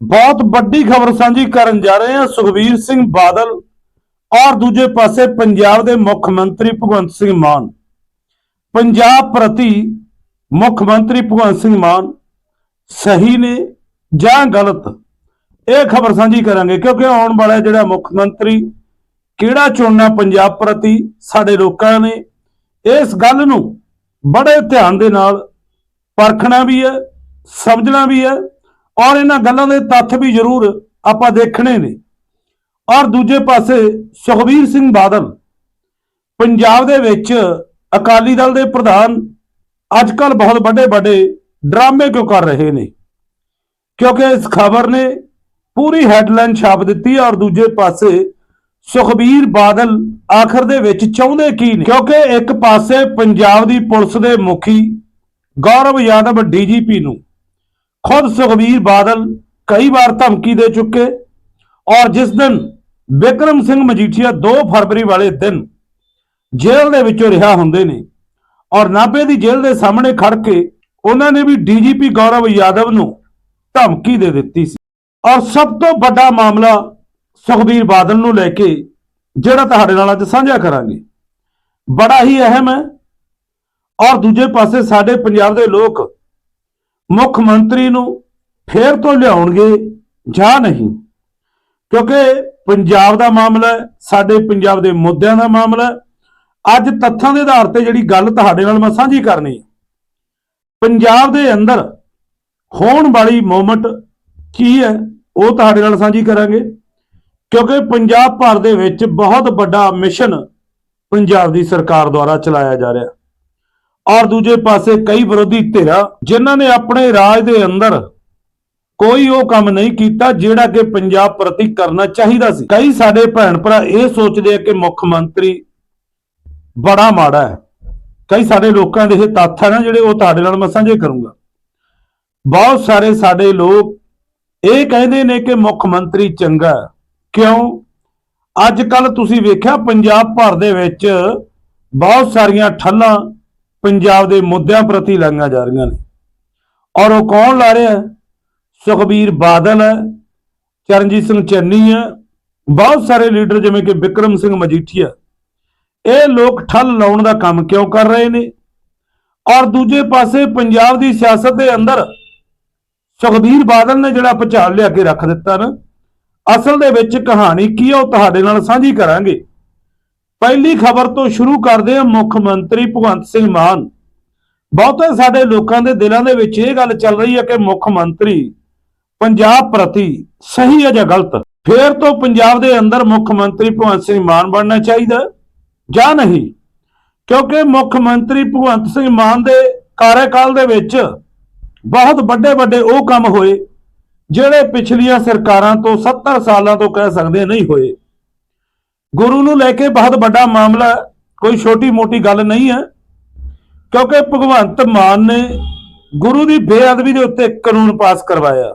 ਬਹੁਤ ਵੱਡੀ ਖਬਰ ਸਾਂਝੀ ਕਰਨ ਜਾ ਰਹੇ ਹਾਂ ਸੁਖਬੀਰ ਸਿੰਘ ਬਾਦਲ ਔਰ ਦੂਜੇ ਪਾਸੇ ਪੰਜਾਬ ਦੇ ਮੁੱਖ ਮੰਤਰੀ ਭਗਵੰਤ ਸਿੰਘ ਮਾਨ। ਪੰਜਾਬ ਪ੍ਰਤੀ ਮੁੱਖ ਮੰਤਰੀ ਭਗਵੰਤ ਸਿੰਘ ਮਾਨ ਸਹੀ ਨੇ ਜਾਂ ਗਲਤ, ਇਹ ਖਬਰ ਸਾਂਝੀ ਕਰਾਂਗੇ ਕਿਉਂਕਿ ਆਉਣ ਵਾਲਾ ਜਿਹੜਾ ਮੁੱਖ ਮੰਤਰੀ ਕਿਹੜਾ ਚੁਣਨਾ ਪੰਜਾਬ ਪ੍ਰਤੀ ਸਾਡੇ ਲੋਕਾਂ ਨੇ, ਇਸ ਗੱਲ ਨੂੰ ਬੜੇ ਧਿਆਨ ਦੇ ਨਾਲ ਪਰਖਣਾ ਵੀ ਹੈ, ਸਮਝਣਾ ਵੀ ਹੈ ਔਰ ਇਹਨਾਂ ਗੱਲਾਂ ਦੇ ਤੱਥ ਵੀ ਜ਼ਰੂਰ ਆਪਾਂ ਦੇਖਣੇ ਨੇ। ਔਰ ਦੂਜੇ ਪਾਸੇ ਸੁਖਬੀਰ ਸਿੰਘ ਬਾਦਲ ਪੰਜਾਬ ਦੇ ਵਿੱਚ ਅਕਾਲੀ ਦਲ ਦੇ ਪ੍ਰਧਾਨ ਅੱਜ ਕੱਲ ਬਹੁਤ ਵੱਡੇ ਵੱਡੇ ਡਰਾਮੇ ਕਿਉਂ ਕਰ ਰਹੇ ਨੇ? ਕਿਉਂਕਿ ਇਸ ਖਬਰ ਨੇ ਪੂਰੀ ਹੈਡਲਾਈਨ ਛਾਪ ਦਿੱਤੀ ਔਰ ਦੂਜੇ ਪਾਸੇ ਸੁਖਬੀਰ ਬਾਦਲ ਆਖਰ ਦੇ ਵਿੱਚ ਚਾਹੁੰਦੇ ਕੀ ਨੇ? ਕਿਉਂਕਿ ਇੱਕ ਪਾਸੇ ਪੰਜਾਬ ਦੀ ਪੁਲਿਸ ਦੇ ਮੁਖੀ ਗੌਰਵ ਯਾਦਵ ਡੀਜੀਪੀ ਨੂੰ ਖੁਦ ਸੁਖਬੀਰ ਬਾਦਲ ਕਈ ਵਾਰ ਧਮਕੀ ਦੇ ਚੁੱਕੇ ਔਰ ਜਿਸ ਦਿਨ ਵਿਕਰਮ ਸਿੰਘ ਮਜੀਠੀਆ 2 ਫਰਵਰੀ ਵਾਲੇ ਦਿਨ ਜੇਲ੍ਹ ਦੇ ਵਿੱਚੋਂ ਰਿਹਾ ਹੁੰਦੇ ਨੇ ਔਰ ਨਾਭੇ ਦੀ ਜੇਲ੍ਹ ਦੇ ਸਾਹਮਣੇ ਖੜ ਕੇ ਉਹਨਾਂ ਨੇ ਵੀ ਡੀਜੀਪੀ ਗੌਰਵ ਯਾਦਵ ਨੂੰ ਧਮਕੀ ਦੇ ਦਿੱਤੀ ਸੀ। ਔਰ ਸਭ ਤੋਂ ਵੱਡਾ ਮਾਮਲਾ ਸੁਖਬੀਰ ਬਾਦਲ ਨੂੰ ਲੈ ਕੇ ਜਿਹੜਾ ਤੁਹਾਡੇ ਨਾਲ ਅੱਜ ਸਾਂਝਾ ਕਰਾਂਗੇ। ਬੜਾ ਹੀ ਅਹਿਮ ਹੈ ਔਰ ਦੂਜੇ ਪਾਸੇ ਸਾਡੇ ਪੰਜਾਬ ਦੇ ਲੋਕ ਮੁੱਖ ਮੰਤਰੀ ਨੂੰ ਫੇਰ ਤੋਂ ਲਿਆਉਣਗੇ ਜਾਂ ਨਹੀਂ? ਕਿਉਂਕਿ ਪੰਜਾਬ ਦਾ ਮਾਮਲਾ ਸਾਡੇ ਪੰਜਾਬ ਦੇ ਮੁੱਦਿਆਂ ਦਾ ਮਾਮਲਾ ਅੱਜ ਤੱਥਾਂ ਦੇ ਆਧਾਰ ਤੇ ਜਿਹੜੀ ਗੱਲ ਤੁਹਾਡੇ ਨਾਲ ਮੈਂ ਸਾਂਝੀ ਕਰਨੀ ਹੈ। ਪੰਜਾਬ ਦੇ ਅੰਦਰ ਹੋਣ ਵਾਲੀ ਮੂਵਮੈਂਟ ਕੀ ਹੈ, ਉਹ ਤੁਹਾਡੇ ਨਾਲ ਸਾਂਝੀ ਕਰਾਂਗੇ। ਕਿਉਂਕਿ ਪੰਜਾਬ ਭਰ ਦੇ ਵਿੱਚ ਬਹੁਤ ਵੱਡਾ ਮਿਸ਼ਨ ਪੰਜਾਬ ਦੀ ਸਰਕਾਰ ਦੁਆਰਾ ਚਲਾਇਆ ਜਾ ਰਿਹਾ। ਔਰ ਦੂਜੇ ਪਾਸੇ ਕਈ ਵਿਰੋਧੀ ਧਿਰਾਂ ਜਿਨ੍ਹਾਂ ਨੇ ਆਪਣੇ ਰਾਜ ਦੇ ਅੰਦਰ ਕੋਈ ਉਹ ਕੰਮ ਨਹੀਂ ਕੀਤਾ ਜਿਹੜਾ ਕਿ ਪੰਜਾਬ ਪ੍ਰਤੀ ਕਰਨਾ ਚਾਹੀਦਾ ਸੀ। ਕਈ ਸਾਡੇ ਭੈਣ ਭਰਾ ਇਹ ਸੋਚਦੇ ਆ ਕਿ ਮੁੱਖ ਮੰਤਰੀ ਬੜਾ ਮਾੜਾ ਹੈ। ਕਈ ਸਾਡੇ ਲੋਕਾਂ ਦੇ ਇਹ ਤੱਥ ਹੈ ਨਾ ਜਿਹੜੇ ਉਹ ਤੁਹਾਡੇ ਨਾਲ ਮੈਂ ਸਾਂਝੇ ਕਰੂੰਗਾ। ਬਹੁਤ ਸਾਰੇ ਸਾਡੇ ਲੋਕ ਇਹ ਕਹਿੰਦੇ ਨੇ ਕਿ ਮੁੱਖ ਮੰਤਰੀ ਚੰਗਾ ਕਿਉਂ? ਅੱਜ ਕੱਲ ਤੁਸੀਂ ਵੇਖਿਆ ਪੰਜਾਬ ਭਰ ਦੇ ਵਿੱਚ ਬਹੁਤ ਸਾਰੀਆਂ ਠੱਲਾਂ ਪੰਜਾਬ ਦੇ ਮੁੱਦਿਆਂ ਪ੍ਰਤੀ ਲਾਈਆਂ ਜਾ ਰਹੀਆਂ ਨੇ। ਔਰ ਉਹ ਕੌਣ ਲਾ ਰਿਹਾ ਸੁਖਬੀਰ ਬਾਦਲ ਹੈ, ਚਰਨਜੀਤ ਸਿੰਘ ਚੰਨੀ ਹੈ, ਬਹੁਤ ਸਾਰੇ ਲੀਡਰ ਜਿਵੇਂ ਕਿ ਵਿਕਰਮ ਸਿੰਘ ਮਜੀਠੀਆ ਇਹ ਲੋਕ ਠੱਲ ਲਾਉਣ ਦਾ ਕੰਮ ਕਿਉਂ ਕਰ ਰਹੇ ਨੇ? ਔਰ ਦੂਜੇ ਪਾਸੇ ਪੰਜਾਬ ਦੀ ਸਿਆਸਤ ਦੇ ਅੰਦਰ ਸੁਖਬੀਰ ਬਾਦਲ ਨੇ ਜਿਹੜਾ ਭੁਚਾਲ ਲਿਆ ਕੇ ਰੱਖ ਦਿੱਤਾ ਨਾ, ਅਸਲ ਦੇ ਵਿੱਚ ਕਹਾਣੀ ਕੀ ਹੈ ਉਹ ਤੁਹਾਡੇ ਨਾਲ ਸਾਂਝੀ ਕਰਾਂਗੇ। ਪਹਿਲੀ ਖਬਰ ਤੋਂ ਸ਼ੁਰੂ ਕਰਦੇ ਹਾਂ ਮੁੱਖ ਮੰਤਰੀ ਭਗਵੰਤ ਸਿੰਘ ਮਾਨ। ਬਹੁਤੇ ਸਾਡੇ ਲੋਕਾਂ ਦੇ ਦਿਲਾਂ ਦੇ ਵਿੱਚ ਇਹ ਗੱਲ ਚੱਲ ਰਹੀ ਹੈ ਕਿ ਮੁੱਖ ਮੰਤਰੀ ਪੰਜਾਬ ਪ੍ਰਤੀ ਸਹੀ ਹੈ ਜਾਂ ਗਲਤ? ਫੇਰ ਤੋਂ ਪੰਜਾਬ ਦੇ ਅੰਦਰ ਮੁੱਖ ਮੰਤਰੀ ਭਗਵੰਤ ਸਿੰਘ ਮਾਨ ਬਣਨਾ ਚਾਹੀਦਾ ਜਾਂ ਨਹੀਂ? ਕਿਉਂਕਿ ਮੁੱਖ ਮੰਤਰੀ ਭਗਵੰਤ ਸਿੰਘ ਮਾਨ ਦੇ ਕਾਰਜਕਾਲ ਦੇ ਵਿੱਚ ਬਹੁਤ ਵੱਡੇ ਵੱਡੇ ਉਹ ਕੰਮ ਹੋਏ, ਜਿਹੜੇ ਪਿਛਲੀਆਂ ਸਰਕਾਰਾਂ ਤੋਂ 70 ਸਾਲਾਂ ਤੋਂ ਕਹਿ ਸਕਦੇ ਨਹੀਂ ਹੋਏ। ਗੁਰੂ ਨੂੰ ਲੈ ਕੇ ਬਹੁਤ ਵੱਡਾ ਮਾਮਲਾ, ਕੋਈ ਛੋਟੀ ਮੋਟੀ ਗੱਲ ਨਹੀਂ ਹੈ। ਕਿਉਂਕਿ ਭਗਵੰਤ ਮਾਨ ਨੇ ਗੁਰੂ ਦੀ ਬੇਅਦਬੀ ਦੇ ਉੱਤੇ ਕਾਨੂੰਨ ਪਾਸ ਕਰਵਾਇਆ।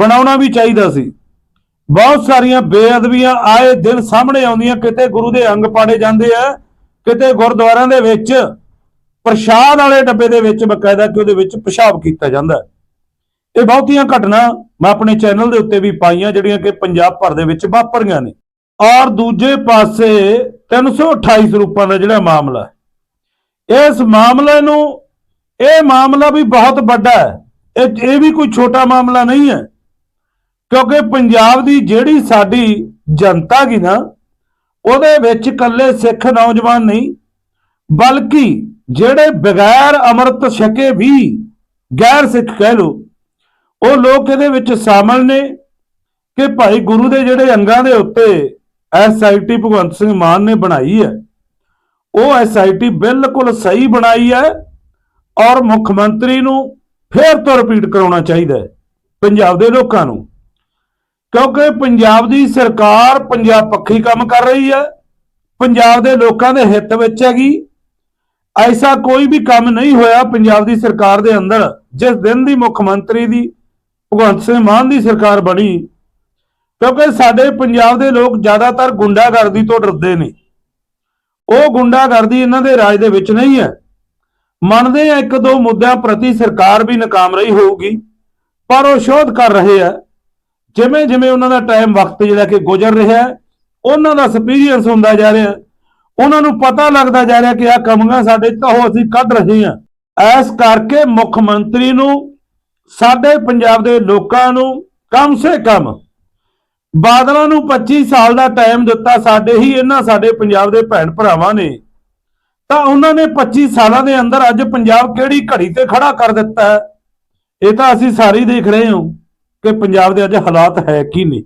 ਬਣਾਉਣਾ ਵੀ ਚਾਹੀਦਾ ਸੀ। ਬਹੁਤ ਸਾਰੀਆਂ ਬੇਅਦਬੀਆਂ ਆਏ ਦਿਨ ਸਾਹਮਣੇ ਆਉਂਦੀਆਂ, ਕਿਤੇ ਗੁਰੂ ਦੇ ਅੰਗ ਪਾੜੇ ਜਾਂਦੇ ਆ, ਕਿਤੇ ਗੁਰਦੁਆਰਿਆਂ ਦੇ ਵਿੱਚ ਪ੍ਰਸ਼ਾਦ ਵਾਲੇ ਡੱਬੇ ਦੇ ਵਿੱਚ ਬਕਾਇਦਾ ਕਿ ਉਹਦੇ ਵਿੱਚ ਪਿਸ਼ਾਬ ਕੀਤਾ ਜਾਂਦਾ। ਇਹ ਬਹੁਤੀਆਂ ਘਟਨਾ ਮੈਂ ਆਪਣੇ ਚੈਨਲ ਦੇ ਉੱਤੇ ਵੀ ਪਾਈਆਂ, ਜਿਹੜੀਆਂ ਕਿ ਪੰਜਾਬ ਭਰ ਦੇ ਵਿੱਚ ਵਾਪਰੀਆਂ ਨੇ। ਔਰ ਦੂਜੇ ਪਾਸੇ 328 ਸਰੂਪਾਂ ਦਾ ਜਿਹੜਾ ਮਾਮਲਾ ਹੈ। ਇਸ ਮਾਮਲੇ ਨੂੰ, ਇਹ ਮਾਮਲਾ ਵੀ ਬਹੁਤ ਵੱਡਾ ਹੈ। ਇਹ ਇਹ ਵੀ ਕੋਈ ਛੋਟਾ ਮਾਮਲਾ ਨਹੀਂ ਹੈ। ਕਿਉਂਕਿ ਪੰਜਾਬ ਦੀ ਜਿਹੜੀ ਸਾਡੀ ਜਨਤਾ ਗੀ ਨਾ, ਉਹਦੇ ਵਿੱਚ ਇਕੱਲੇ ਸਿੱਖ ਨੌਜਵਾਨ ਨਹੀਂ, ਬਲਕਿ ਜਿਹੜੇ ਬਗੈਰ ਅੰਮ੍ਰਿਤ ਛਕੇ ਵੀ ਗੈਰ ਸਿੱਖ ਕਹਿ ਲੋ ਉਹ ਲੋਕ ਇਹਦੇ ਵਿੱਚ ਸ਼ਾਮਲ ਨੇ ਕਿ ਭਾਈ ਗੁਰੂ ਦੇ ਜਿਹੜੇ ਅੰਗਾਂ ਦੇ ਉੱਤੇ ਐਸਆਈਟੀ ਭਗਵੰਤ ਸਿੰਘ ਮਾਨ ਨੇ ਬਣਾਈ ਹੈ। ਉਹ ਐਸਆਈਟੀ ਬਿਲਕੁਲ ਸਹੀ ਬਣਾਈ ਹੈ ਔਰ ਮੁੱਖ ਮੰਤਰੀ ਨੂੰ ਫੇਰ ਤੋਂ ਰਿਪੀਟ ਕਰਾਉਣਾ ਚਾਹੀਦਾ ਹੈ ਪੰਜਾਬ ਦੇ ਲੋਕਾਂ ਨੂੰ। ਕਿਉਂਕਿ ਪੰਜਾਬ ਦੀ ਸਰਕਾਰ ਪੰਜਾਬ ਪੱਖੀ ਕੰਮ ਕਰ ਰਹੀ ਹੈ। ਪੰਜਾਬ ਦੇ ਲੋਕਾਂ ਦੇ ਹਿੱਤ ਵਿੱਚ ਹੈਗੀ। ਐਸਾ ਕੋਈ ਵੀ ਕੰਮ ਨਹੀਂ ਹੋਇਆ ਪੰਜਾਬ ਦੀ ਸਰਕਾਰ ਦੇ ਅੰਦਰ। ਜਿਸ ਦਿਨ ਦੀ ਮੁੱਖ ਮੰਤਰੀ ਦੀ ਭਗਵੰਤ ਸਿੰਘ ਮਾਨ ਦੀ ਸਰਕਾਰ ਬਣੀ ਕਿਉਂਕਿ ਸਾਡੇ ਪੰਜਾਬ ਦੇ ਲੋਕ ਜ਼ਿਆਦਾਤਰ ਗੁੰਡਾਗਰਦੀ ਤੋਂ ਡਰਦੇ ਨੇ। ਉਹ ਗੁੰਡਾਗਰਦੀ ਇਹਨਾਂ ਦੇ ਰਾਜ ਦੇ ਵਿੱਚ ਨਹੀਂ ਹੈ। ਮੰਨਦੇ ਆ ਇੱਕ ਦੋ ਮੁੱਦਿਆਂ ਪ੍ਰਤੀ ਸਰਕਾਰ ਵੀ ਨਾਕਾਮ ਰਹੀ ਹੋਊਗੀ, ਪਰ ਉਹ ਸ਼ੋਧ ਕਰ ਰਹੇ ਆ। ਜਿਵੇਂ ਜਿਵੇਂ ਉਹਨਾਂ ਦਾ ਟਾਈਮ ਵਕਤ ਜਿਹੜਾ ਕਿ ਗੁਜ਼ਰ ਰਿਹਾ, ਉਹਨਾਂ ਦਾ ਐਕਸਪੀਰੀਅੰਸ ਹੁੰਦਾ ਜਾ ਰਿਹਾ, ਉਹਨਾਂ ਨੂੰ ਪਤਾ ਲੱਗਦਾ ਜਾ ਰਿਹਾ ਕਿ ਆ ਕਮੀਆਂ ਸਾਡੇ 'ਚ ਤਾਂ ਉਹ ਅਸੀਂ ਕੱਢ ਰਹੇ ਹਾਂ। ਐਸ ਕਰਕੇ ਮੁੱਖ ਮੰਤਰੀ ਨੂੰ, ਸਾਡੇ ਪੰਜਾਬ ਦੇ ਲੋਕਾਂ ਨੂੰ ਕਮ ਸੇ ਕਮ ਬਾਦਲਾਂ ਨੂੰ 25 ਸਾਲ ਦਾ ਟਾਈਮ ਦਿੱਤਾ ਸਾਡੇ ਹੀ ਇਹਨਾਂ ਸਾਡੇ ਪੰਜਾਬ ਦੇ ਭੈਣ ਭਰਾਵਾਂ ਨੇ। ਤਾਂ ਉਹਨਾਂ ਨੇ 25 ਸਾਲਾਂ ਦੇ ਅੰਦਰ ਅੱਜ ਪੰਜਾਬ ਕਿਹੜੀ ਘੜੀ ਤੇ ਖੜਾ ਕਰ ਦਿੱਤਾ ਇਹ ਤਾਂ ਅਸੀਂ ਸਾਰੇ ਦੇਖ ਰਹੇ ਹਾਂ ਕਿ ਪੰਜਾਬ ਦੇ ਅੱਜ ਹਾਲਾਤ ਹੈ ਕੀ ਨਹੀਂ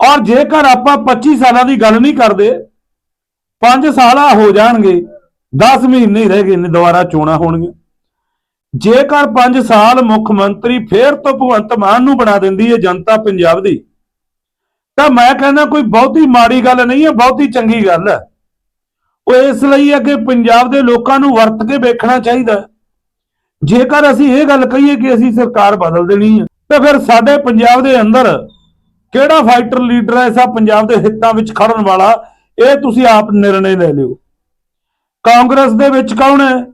ਔਰ ਜੇਕਰ ਆਪਾਂ 25 ਸਾਲਾਂ ਦੀ ਗੱਲ ਨਹੀਂ ਕਰਦੇ 5 ਸਾਲ ਆ ਹੋ ਜਾਣਗੇ 10 ਮਹੀਨੇ ਹੀ ਰਹਿ ਗਏ ਨੇ, ਦੁਬਾਰਾ ਚੋਣਾਂ ਹੋਣਗੀਆਂ। ਜੇਕਰ 5 ਸਾਲ ਮੁੱਖ ਮੰਤਰੀ ਫੇਰ ਤੋਂ ਭਗਵੰਤ ਮਾਨ ਨੂੰ ਬਣਾ ਦਿੰਦੀ ਹੈ ਜਨਤਾ ਪੰਜਾਬ ਦੀ ਤਾਂ ਮੈਂ ਕਹਿੰਦਾ ਕੋਈ ਬਹੁਤੀ ਮਾੜੀ ਗੱਲ ਨਹੀਂ ਹੈ, ਬਹੁਤੀ ਚੰਗੀ ਗੱਲ ਹੈ। ਉਹ ਇਸ ਲਈ ਹੈ ਕਿ ਪੰਜਾਬ ਦੇ ਲੋਕਾਂ ਨੂੰ ਵਰਤ ਕੇ ਵੇਖਣਾ ਚਾਹੀਦਾ ਜੇਕਰ ਅਸੀਂ ਇਹ ਗੱਲ ਕਹੀਏ ਕਿ ਅਸੀਂ ਸਰਕਾਰ ਬਦਲ ਦੇਣੀ ਹੈ, ਤਾਂ ਫਿਰ ਸਾਡੇ ਪੰਜਾਬ ਦੇ ਅੰਦਰ ਕਿਹੜਾ ਫਾਈਟਰ ਲੀਡਰ ਹੈ ਐਸਾ ਪੰਜਾਬ ਦੇ ਹਿੱਤਾਂ ਵਿੱਚ ਖੜਨ ਵਾਲਾ, ਇਹ ਤੁਸੀਂ ਆਪ ਨਿਰਣੇ ਲੈ ਲਿਓ। ਕਾਂਗਰਸ ਦੇ ਵਿੱਚ ਕੌਣ ਹੈ?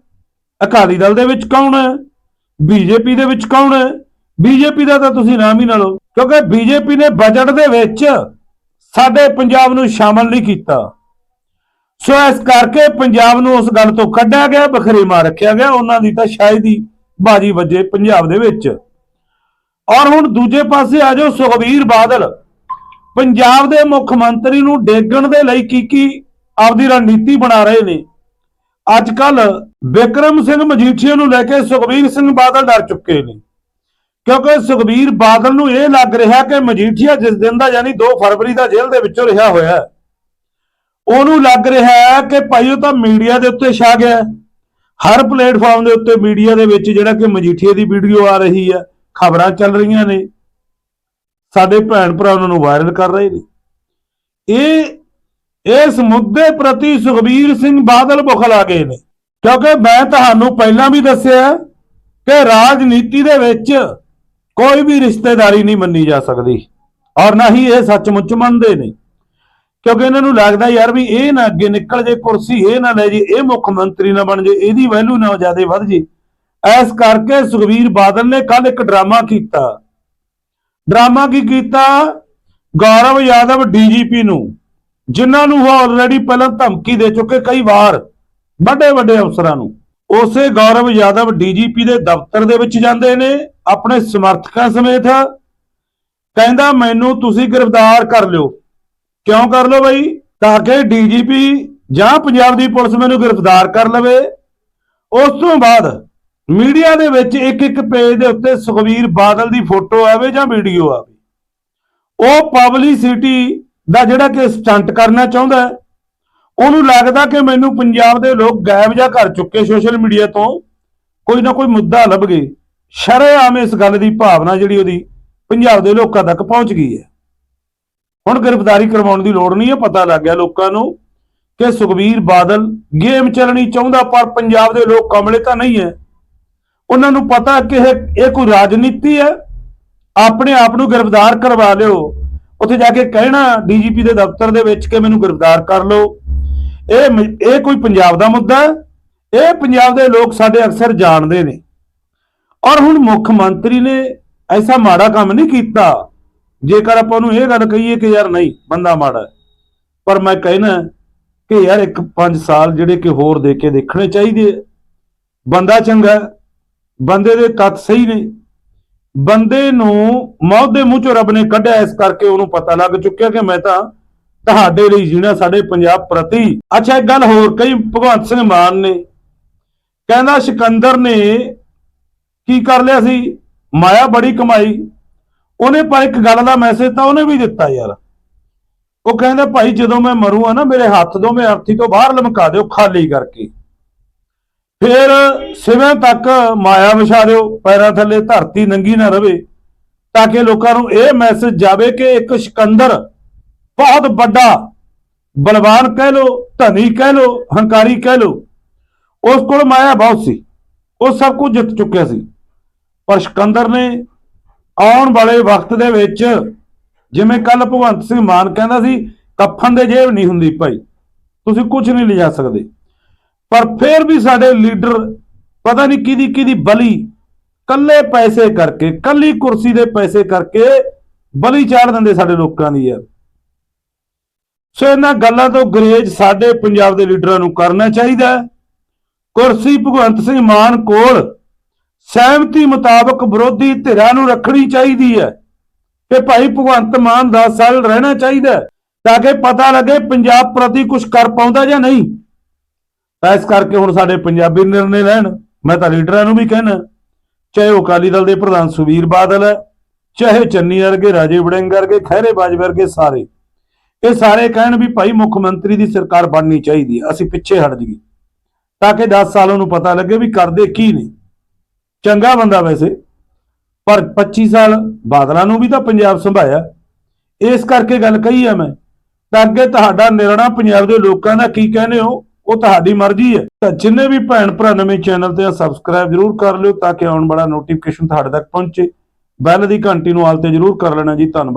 ਅਕਾਲੀ ਦਲ ਦੇ ਵਿੱਚ ਕੌਣ ਹੈ? ਬੀਜੇਪੀ ਦੇ ਵਿੱਚ ਕੌਣ ਹੈ? ਬੀਜੇਪੀ ਦਾ ਤਾਂ ਤੁਸੀਂ ਨਾਮ ਹੀ ਨਾ ਲਓ। ਕਿਉਂਕਿ ਬੀਜੇਪੀ ਨੇ ਬਜਟ ਦੇ ਵਿੱਚ ਸਾਡੇ ਪੰਜਾਬ ਨੂੰ ਸ਼ਾਮਲ ਨਹੀਂ ਕੀਤਾ। ਸੋ ਇਸ ਕਰਕੇ ਪੰਜਾਬ ਨੂੰ ਉਸ ਗੱਲ ਤੋਂ ਕੱਢਿਆ ਗਿਆ ਬਖਰੇਮਾ ਰੱਖਿਆ ਗਿਆ। ਉਹਨਾਂ ਦੀ ਤਾਂ ਸ਼ਾਇਦ ਹੀ ਬਾਜੀ ਵੱਜੇ ਪੰਜਾਬ ਦੇ ਵਿੱਚ। ਔਰ ਹੁਣ ਦੂਜੇ ਪਾਸੇ ਆ ਜਾਓ, ਸੁਖਬੀਰ ਬਾਦਲ। ਪੰਜਾਬ ਦੇ ਮੁੱਖ ਮੰਤਰੀ ਨੂੰ ਡੇਗਣ ਦੇ ਲਈ ਕੀ ਕੀ ਆਪਦੀ ਰਣਨੀਤੀ ਬਣਾ ਰਹੇ ਨੇ। ਅੱਜ ਕੱਲ ਵਿਕਰਮ ਸਿੰਘ ਮਜੀਠੀਆ ਨੂੰ ਲੈ ਕੇ ਸੁਖਬੀਰ ਸਿੰਘ ਬਾਦਲ ਡਰ ਚੁੱਕੇ ਨੇ। ਕਿਉਂਕਿ ਸੁਖਬੀਰ ਬਾਦਲ ਨੂੰ ਇਹ ਲੱਗ ਰਿਹਾ ਕਿ ਮਜੀਠੀਆ ਜਿਸ ਦਿਨ ਦਾ ਯਾਨੀ 2 ਫਰਵਰੀ ਦਾ ਜੇਲ੍ਹ ਦੇ ਵਿੱਚੋਂ ਰਿਹਾ ਹੋਇਆ ਉਹਨੂੰ ਲੱਗ ਰਿਹਾ ਕਿ ਭਾਈ ਉਹ ਤਾਂ ਮੀਡੀਆ ਦੇ ਉੱਤੇ ਛਾ ਗਿਆ ਹਰ ਪਲੇਟਫਾਰਮ ਦੇ ਉੱਤੇ ਮੀਡੀਆ ਦੇ ਵਿੱਚ ਜਿਹੜਾ ਕਿ ਮਜੀਠੀਆ ਦੀ ਵੀਡੀਓ ਆ ਰਹੀ ਹੈ, ਖਬਰਾਂ ਚੱਲ ਰਹੀਆਂ ਨੇ। ਸਾਡੇ ਭੈਣ ਭਰਾ ਉਹਨਾਂ ਨੂੰ ਵਾਇਰਲ ਕਰ ਰਹੇ ਨੇ। ਇਹ, ਇਸ ਮੁੱਦੇ ਪ੍ਰਤੀ ਸੁਖਬੀਰ ਸਿੰਘ ਬਾਦਲ ਬੁਖਲਾ ਗਏ ਨੇ। ਕਿਉਂਕਿ ਮੈਂ ਤੁਹਾਨੂੰ ਪਹਿਲਾਂ ਵੀ ਦੱਸਿਆ ਕਿ ਰਾਜਨੀਤੀ ਦੇ ਵਿੱਚ ਕੋਈ ਵੀ ਰਿਸ਼ਤੇਦਾਰੀ ਨਹੀਂ ਮੰਨੀ ਜਾ ਸਕਦੀ ਔਰ ਨਾ ਹੀ ਇਹ ਸੱਚਮੁੱਚ ਮੰਨਦੇ ਨੇ। ਕਿਉਂਕਿ ਇਹਨਾਂ ਨੂੰ ਲੱਗਦਾ ਯਾਰ ਵੀ ਇਹ ਨਾ ਅੱਗੇ ਨਿਕਲ ਜੇ ਕੁਰਸੀ, ਇਹ ਨਾ ਲੈ ਜੇ, ਇਹ ਮੁੱਖ ਮੰਤਰੀ ਨਾ ਬਣ ਜੇ, ਇਹਦੀ ਵੈਲਿਊ ਨਾ ਜ਼ਿਆਦਾ ਵੱਧ ਜੇ। ਐਸ ਕਰਕੇ ਸੁਖਬੀਰ ਬਾਦਲ ਨੇ ਕੱਲ ਇੱਕ ਡਰਾਮਾ ਕੀਤਾ। ਡਰਾਮਾ ਕੀ ਕੀਤਾ? ਗੌਰਵ ਯਾਦਵ ਡੀਜੀਪੀ ਨੂੰ, ਜਿਨ੍ਹਾਂ ਨੂੰ ਉਹ ਆਲਰੇਡੀ ਪਹਿਲਾਂ ਧਮਕੀ ਦੇ ਚੁੱਕੇ ਕਈ ਵਾਰ ਵੱਡੇ ਵੱਡੇ ਅਫਸਰਾਂ ਨੂੰ। ਉਸੇ ਗੌਰਵ ਯਾਦਵ ਡੀਜੀਪੀ ਦੇ ਦਫ਼ਤਰ ਦੇ ਵਿੱਚ ਜਾਂਦੇ ਨੇ, ਆਪਣੇ ਸਮਰਥਕਾਂ ਸਮੇਤ। ਕਹਿੰਦਾ, ਮੈਨੂੰ ਤੁਸੀਂ ਗ੍ਰਿਫਤਾਰ ਕਰ ਲਿਓ। ਕਿਉਂ ਕਰ ਲਓ ਬਈ? ਤਾਂ ਕਿ ਡੀਜੀਪੀ ਜਾਂ ਪੰਜਾਬ ਦੀ ਪੁਲਿਸ ਮੈਨੂੰ ਗ੍ਰਿਫਤਾਰ ਕਰ ਲਵੇ। ਉਸ ਤੋਂ ਬਾਅਦ ਮੀਡੀਆ ਦੇ ਵਿੱਚ ਇੱਕ ਇੱਕ ਪੇਜ ਦੇ ਉੱਤੇ ਸੁਖਵੀਰ ਬਾਦਲ ਦੀ ਫੋਟੋ ਆਵੇ ਜਾਂ ਵੀਡੀਓ ਆਵੇ। ਉਹ ਪਬਲਿਸਿਟੀ ਦਾ ਜਿਹੜਾ ਕਿ ਸਟੰਟ ਕਰਨਾ ਚਾਹੁੰਦਾ ਹੈ ਉਹਨੂੰ ਲੱਗਦਾ ਕਿ ਮੈਨੂੰ ਪੰਜਾਬ ਦੇ ਲੋਕ ਗਾਇਬ ਜਾਂ ਕਰ ਚੁੱਕੇ ਸੋਸ਼ਲ ਮੀਡੀਆ ਤੋਂ। ਕੋਈ ਨਾ ਕੋਈ ਮੁੱਦਾ ਲੱਭ ਗਏ। ਸ਼ਰੇਆਮ ਇਸ ਗੱਲ ਦੀ ਭਾਵਨਾ ਜਿਹੜੀ ਉਹਦੀ ਪੰਜਾਬ ਦੇ ਲੋਕਾਂ ਤੱਕ ਪਹੁੰਚ ਗਈ ਹੈ। ਹੁਣ ਗ੍ਰਿਫਤਾਰੀ ਕਰਵਾਉਣ ਦੀ ਲੋੜ ਨਹੀਂ ਹੈ, ਪਤਾ ਲੱਗ ਗਿਆ ਲੋਕਾਂ ਨੂੰ ਕਿ ਸੁਖਬੀਰ ਬਾਦਲ ਗੇਮ ਚੱਲਣੀ ਚਾਹੁੰਦਾ, ਪਰ ਪੰਜਾਬ ਦੇ ਲੋਕ ਕਮਲੇ ਤਾਂ ਨਹੀਂ ਹੈ। ਉਹਨਾਂ ਨੂੰ ਪਤਾ ਕਿ ਇਹ ਇਹ ਕੋਈ ਰਾਜਨੀਤੀ ਹੈ। ਆਪਣੇ ਆਪ ਨੂੰ ਗ੍ਰਿਫਤਾਰ ਕਰਵਾ ਲਿਓ। ਉੱਥੇ ਜਾ ਕੇ ਕਹਿਣਾ ਡੀਜੀਪੀ ਦੇ ਦਫ਼ਤਰ ਦੇ ਵਿੱਚ ਕਿ ਮੈਨੂੰ ਗ੍ਰਿਫਤਾਰ ਕਰ ਲਓ। ਇਹ ਇਹ ਕੋਈ ਪੰਜਾਬ ਦਾ ਮੁੱਦਾ ਇਹ ਪੰਜਾਬ ਦੇ ਲੋਕ ਸਾਡੇ ਅਕਸਰ ਜਾਣਦੇ ਨੇ। ਔਰ ਹੁਣ ਮੁੱਖ ਮੰਤਰੀ ਨੇ ਐਸਾ ਮਾੜਾ ਕੰਮ ਨਹੀਂ ਕੀਤਾ। ਜੇਕਰ ਆਪਾਂ ਨੂੰ ਇਹ ਗੱਲ ਕਹੀਏ ਕਿ ਯਾਰ ਨਹੀਂ, ਬੰਦਾ ਮਾੜਾ ਪਰ ਮੈਂ ਕਹਿਣਾ ਕਿ ਯਾਰ ਇੱਕ 5 ਸਾਲ ਜਿਹੜੇ ਕਿ ਹੋਰ ਦੇ ਕੇ ਦੇਖਣੇ ਚਾਹੀਦੇ ਆ। ਬੰਦਾ ਚੰਗਾ ਬੰਦੇ ਦੇ ਤੱਤ ਸਹੀ ਨੇ। ਬੰਦੇ ਨੂੰ ਮੌਤ ਦੇ ਮੂੰਹ ਚੋਂ ਰੱਬ ਨੇ ਕੱਢਿਆ, ਇਸ ਕਰਕੇ ਉਹਨੂੰ ਪਤਾ ਲੱਗ ਚੁੱਕਿਆ ਕਿ ਮੈਂ ਤਾਂ ਤੁਹਾਡੇ ਲਈ ਜੀਣਾ ਸਾਡੇ ਪੰਜਾਬ ਪ੍ਰਤੀ ਅੱਛਾ, ਇੱਕ ਗੱਲ ਹੋਰ ਕਈ ਭਗਵੰਤ ਸਿੰਘ ਮਾਨ ਨੇ। ਕਹਿੰਦਾ ਸਿਕੰਦਰ ਨੇ ਕੀ ਕਰ ਲਿਆ ਸੀ? ਮਾਇਆ ਬੜੀ ਕਮਾਈ। ਉਹਨੇ ਪਰ ਇੱਕ ਗੱਲ ਦਾ ਮੈਸੇਜ ਤਾਂ ਉਹਨੇ ਵੀ ਦਿੱਤਾ ਯਾਰ। ਉਹ ਕਹਿੰਦਾ, ਭਾਈ ਜਦੋਂ ਮੈਂ ਮਰੂੰਗਾ ਨਾ, ਮੇਰੇ ਹੱਥ ਦੋਵੇਂ ਅਰਥੀ ਤੋਂ ਬਾਹਰ ਲਮਕਾ ਦਿਓ ਖਾਲੀ ਕਰਕੇ। ਫਿਰ ਸਿਵੇਂ ਤੱਕ ਮਾਇਆ ਵਿਛਾ ਦਿਓ, ਪੈਰਾਂ ਥੱਲੇ ਧਰਤੀ ਨੰਗੀ ਨਾ ਰਵੇ, ਤਾਂ ਕਿ ਲੋਕਾਂ ਨੂੰ ਇਹ ਮੈਸੇਜ ਜਾਵੇ ਕਿ ਇੱਕ ਸਿਕੰਦਰ ਬਹੁਤ ਵੱਡਾ ਬਲਵਾਨ ਕਹਿ ਲੋ ਧਨੀ ਕਹਿ ਲੋ ਹੰਕਾਰੀ ਕਹਿ ਲੋ ਉਸ ਕੋਲ ਮਾਇਆ ਬਹੁਤ ਸੀ, ਉਹ ਸਭ ਕੁਝ ਜਿੱਤ ਚੁੱਕਿਆ ਸੀ। ਪਰ ਸਿਕੰਦਰ ਨੇ ਆਉਣ ਵਾਲੇ ਵਕਤ ਦੇ ਵਿੱਚ ਜਿਵੇਂ ਕੱਲ ਭਗਵੰਤ ਸਿੰਘ ਮਾਨ ਕਹਿੰਦਾ ਸੀ, ਕੱਫਨ ਦੇ ਜੇਬ ਨਹੀਂ ਹੁੰਦੀ ਭਾਈ, ਤੁਸੀਂ ਕੁਝ ਨਹੀਂ ਲਿਜਾ ਸਕਦੇ। ਪਰ ਫਿਰ ਵੀ ਸਾਡੇ ਲੀਡਰ ਪਤਾ ਨਹੀਂ ਕਿਹਦੀ ਕਿਹਦੀ ਬਲੀ ਕੱਲੇ ਪੈਸੇ ਕਰਕੇ ਕੱਲੀ ਕੁਰਸੀ ਦੇ ਪੈਸੇ ਕਰਕੇ ਬਲੀ ਚਾੜ ਦਿੰਦੇ ਸਾਡੇ ਲੋਕਾਂ ਦੀ ਯਾਰ। ਸੋ ਇਹਨਾਂ ਗੱਲਾਂ ਤੋਂ ਗਰੇਜ ਸਾਡੇ ਪੰਜਾਬ ਦੇ ਲੀਡਰਾਂ ਨੂੰ ਕਰਨਾ ਚਾਹੀਦਾ ਹੈ। ਕੁਰਸੀ ਭਗਵੰਤ ਸਿੰਘ ਮਾਨ ਕੋਲ ਸਹਿਮਤੀ ਮੁਤਾਬਕ ਵਿਰੋਧੀ ਧਿਰਾਂ ਨੂੰ ਰੱਖਣੀ ਚਾਹੀਦੀ ਹੈ ਕਿ ਭਾਈ ਭਗਵੰਤ ਮਾਨ 10 ਸਾਲ ਰਹਿਣਾ ਚਾਹੀਦਾ ਤਾਂ ਕਿ ਪਤਾ ਲੱਗੇ ਪੰਜਾਬ ਪ੍ਰਤੀ ਕੁਝ ਕਰ ਪਾਉਂਦਾ ਜਾਂ ਨਹੀਂ। ਤਾਂ ਇਸ ਕਰਕੇ ਹੁਣ ਸਾਡੇ ਪੰਜਾਬੀ ਨਿਰਣੇ ਲੈਣ ਮੈਂ ਤਾਂ ਲੀਡਰਾਂ ਨੂੰ ਵੀ ਕਹਿਣਾ ਚਾਹੇ ਉਹ ਅਕਾਲੀ ਦਲ ਦੇ ਪ੍ਰਧਾਨ ਸੁਵੀਰ ਬਾਦਲ ਹੈ, ਚਾਹੇ ਚੰਨੀ ਵਰਗੇ, ਰਾਜੇ ਵੜਿੰਗ ਵਰਗੇ ਖਹਿਰੇ ਬਾਜ ਵਰਗੇ ਸਾਰੇ। ਇਹ ਸਾਰੇ ਕਹਿਣ ਵੀ ਭਾਈ ਮੁੱਖ ਮੰਤਰੀ ਦੀ ਸਰਕਾਰ ਬਣਨੀ ਚਾਹੀਦੀ ਹੈ ਅਸੀਂ ਪਿੱਛੇ ਹਟ ਜਾਈਏ। ਤਾਂ ਕਿ 10 ਸਾਲ ਉਹਨੂੰ ਪਤਾ ਲੱਗੇ ਵੀ ਕਰਦੇ ਕੀ ਨੇ। ਚੰਗਾ ਬੰਦਾ ਵੈਸੇ, ਪਰ 25 ਸਾਲ ਬਾਦਲਾਂ ਨੂੰ ਵੀ ਤਾਂ ਪੰਜਾਬ ਸੰਭਾਇਆ। ਇਸ ਕਰਕੇ ਗੱਲ ਕਹੀ ਆ ਮੈਂ, ਤਾਂ ਅੱਗੇ ਤੁਹਾਡਾ ਨਿਰਣਾ ਪੰਜਾਬ ਦੇ ਲੋਕਾਂ ਦਾ ਕੀ ਕਹਿੰਦੇ ਹੋ, ਉਹ ਤੁਹਾਡੀ ਮਰਜ਼ੀ ਹੈ ਤਾਂ ਜਿੰਨੇ ਵੀ ਭੈਣ ਭਰਾ ਨਵੇਂ ਚੈਨਲ ਤੇ ਆ, ਸਬਸਕ੍ਰਾਈਬ ਜਰੂਰ ਕਰ ਲਿਓ ਤਾਂ ਕਿ ਆਉਣ ਵਾਲਾ ਨੋਟੀਫਿਕੇਸ਼ਨ ਤੁਹਾਡੇ ਤੱਕ ਪਹੁੰਚੇ। ਬੈਲ ਦੀ ਘੰਟੀ ਨੂੰ ਆਲ ਤੇ ਜਰੂਰ ਕਰ ਲੈਣਾ ਜੀ, ਧੰਨਵਾਦ।